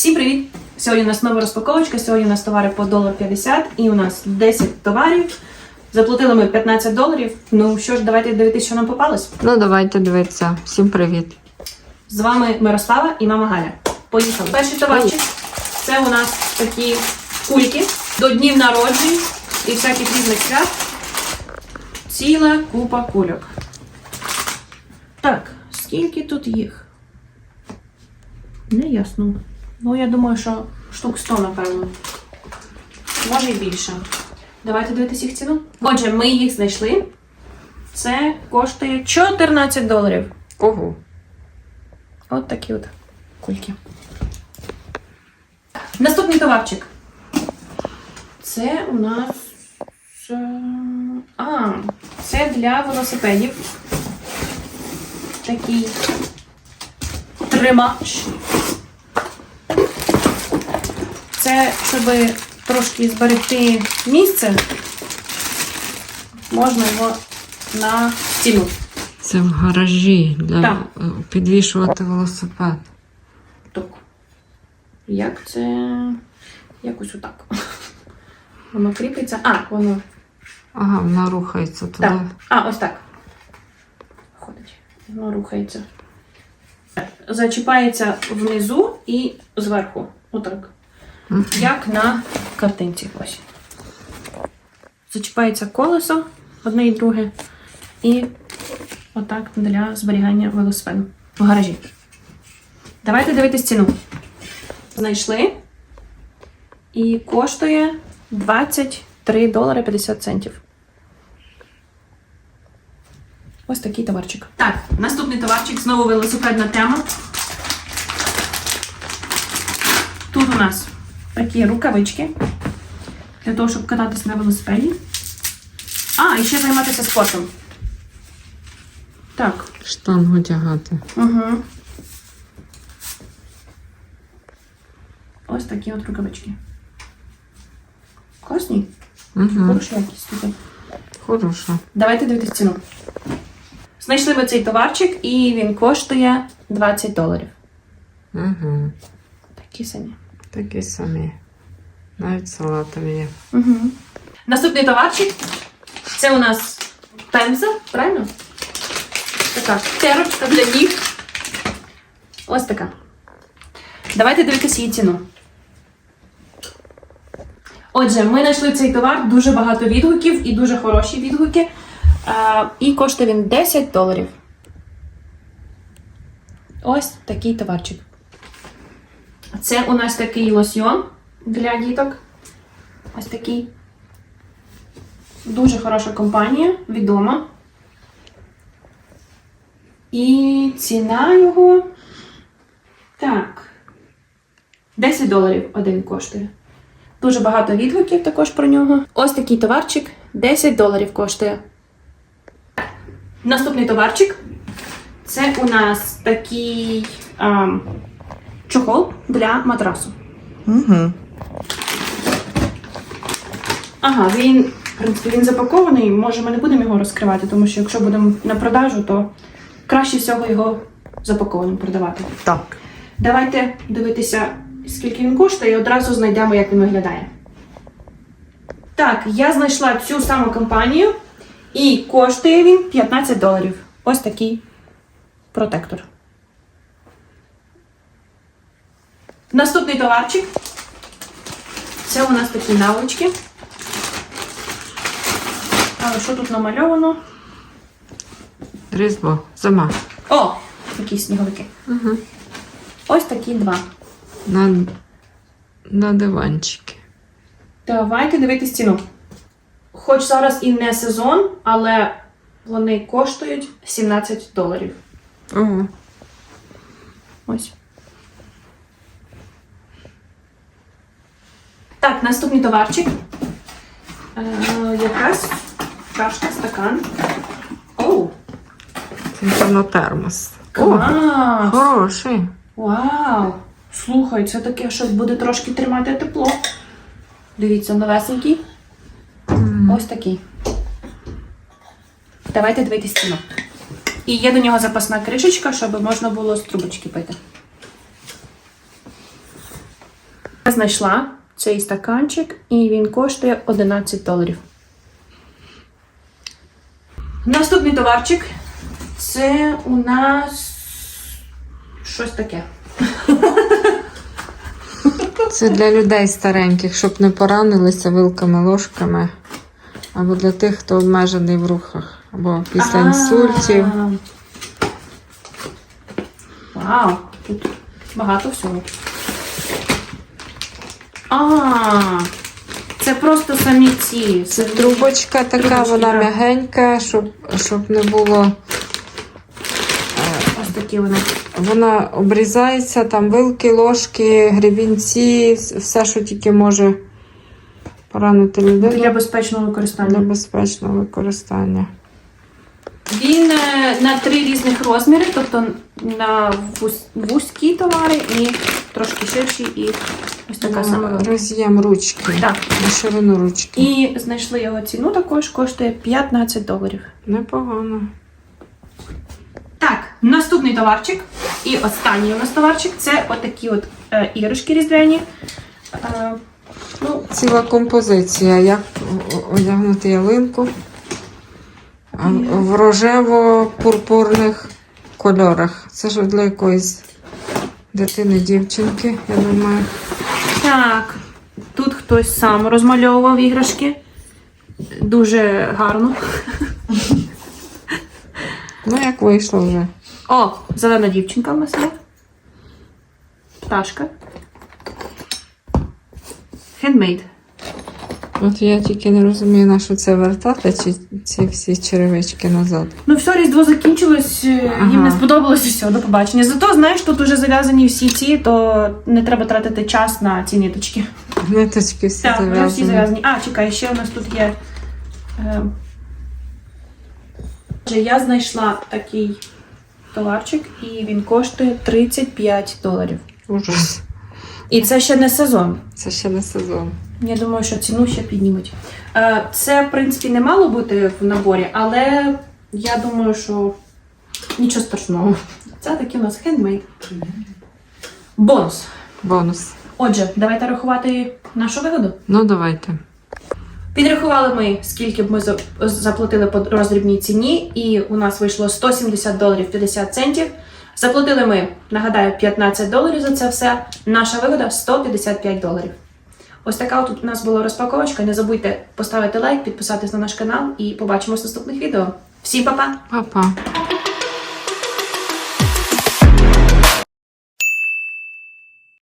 Всім привіт! Сьогодні у нас нова розпаковочка. Сьогодні у нас товари по долар 50 і у нас 10 товарів. Заплатили ми 15 доларів. Ну що ж, давайте дивитися, що нам попалось. Ну, давайте дивитися. Всім привіт. З вами Мирослава і мама Галя. Поїхали. Перший товарчик це у нас такі кульки до днів народжень і всяких різних свят. Ціла купа кульок. Так, скільки тут їх? Не ясно. Ну, я думаю, що штук 100, напевно. Може і більше. Давайте дивитися їх ціну. Отже, ми їх знайшли. Це коштує 14 доларів. Ого. От такі от кульки. Наступний товарчик. Це у нас. е, А, це для велосипедів. Такий тримач. Це, щоб трошки зберегти місце, можна його на стіну. Це в гаражі для Так. підвішувати велосипед. Так. Як це. Якось отак. Воно кріпиться. А, воно. Ага, вона рухається туди. Так. А, ось так. Ходить. Воно рухається. Зачіпається внизу і зверху. Отак. Як на картинці. Ось. Зачіпається колесо одне і друге. І отак для зберігання велосипеду в гаражі. Давайте дивитись ціну. Знайшли. І коштує 23 долари 50 центів. Ось такий товарчик. Так, наступний товарчик, знову велосипедна тема. Тут у нас такі рукавички для того, щоб кататися на велосипеді. А, і ще займатися спортом. Так. Штангу тягати. Угу. Ось такі от рукавички. Класні? Угу. Хороша якість. слухай. Хороша. Давайте дивитися ціну. Знайшли ми цей товарчик і він коштує 20 доларів. Угу. Такі самі. Такі самі. Навіть салатові є. Угу. Наступний товарчик це у нас пемза, правильно? Така терочка для ніг. Ось така. Давайте дивитися її ціну. Отже, ми знайшли цей товар, дуже багато відгуків і дуже хороші відгуки. А, і коштує він 10 доларів. Ось такий товарчик. Це у нас такий лосьйон для діток. Ось такий. Дуже хороша компанія, відома. І ціна його. Так. 10 доларів один коштує. Дуже багато відгуків також про нього. Ось такий товарчик 10 доларів коштує. Наступний товарчик. Це у нас такий ам, чохол для матрасу. Угу. Ага, він, в принципі, він запакований. Може, ми не будемо його розкривати, тому що якщо будемо на продажу, то краще всього його запакованим продавати. Так. Давайте дивитися, скільки він коштує, і одразу знайдемо, як він виглядає. Так, я знайшла цю саму компанію, і коштує він 15 доларів. Ось такий протектор. Наступний товарчик. Це у нас такі наволочки. Але що тут намальовано? Різдво. Зима. О! Такі сніговики. Угу. Ось такі два. На, на диванчики. Давайте дивитись ціну. Хоч зараз і не сезон, але вони коштують 17 доларів. Ого. Ось. Так, наступний товарчик. Е, якраз чашка, стакан. Оу! Це напевно термос. О, Клас! хороший. Вау! Слухай, це таке, що буде трошки тримати тепло. Дивіться, новесенький. Ось такий. Давайте дивитись ціну. І є до нього запасна кришечка, щоб можна було з трубочки пити. Я знайшла цей стаканчик, і він коштує 11 доларів. Наступний товарчик це у нас щось таке. Це для людей стареньких, щоб не поранилися вилками, ложками. Або для тих, хто обмежений в рухах. Або після А. інсультів. Вау, тут багато всього. А, це просто самі ці. Це трубочка така, Трубочки, вона да. м'ягенька, щоб, щоб не було. Ось такі вони. Вона обрізається, там вилки, ложки, гребінці, все, що тільки може поранити людину Для безпечного використання. для безпечного використання. Він е, на три різних розміри, тобто на вузькі товари і трошки ширші, і ось така сама. велика. Роз'єм ручки. Так. На ширину ручки. І знайшли його ціну також, коштує 15 доларів. Непогано. Так, наступний товарчик. І останній у нас товарчик це отакі от е, іграшки різдвяні. Е, ну, Ціла композиція, як одягнути ялинку А в рожево-пурпурних кольорах. Це ж для якоїсь дитини, дівчинки, я думаю. Так, тут хтось сам розмальовував іграшки. Дуже гарно. Ну, як вийшло вже. О, зелена дівчинка в нас є. Пташка. Хендмейд. От я тільки не розумію, на що це вертати, чи ці всі черевички назад. Ну, все, різдво закінчилось, е, Ага. їм не сподобалось все, до побачення. Зато, знаєш, тут уже зав'язані всі ці, то не треба тратити час на ці ниточки. Ниточки всі Так, вони всі зав'язані. зав'язані. А, чекай, ще у нас тут є. Е, я знайшла такий товарчик, і він коштує 35 доларів. Ужас. І це ще не сезон. Це ще не сезон. Я думаю, що ціну ще піднімуть. Е, Це, в принципі, не мало бути в наборі, але я думаю, що нічого страшного. Це такий у нас хендмейд. Бонус. Бонус. Отже, давайте рахувати нашу вигоду. Ну, давайте. Підрахували ми, скільки б ми заплатили по роздрібній ціні, і у нас вийшло 170 доларів 50 центів. Заплатили ми, нагадаю, 15 доларів за це все. Наша вигода 155 доларів. Ось така от у нас була розпаковочка. Не забудьте поставити лайк, підписатись на наш канал і побачимось в наступних відео. Всім па-па! Па-па.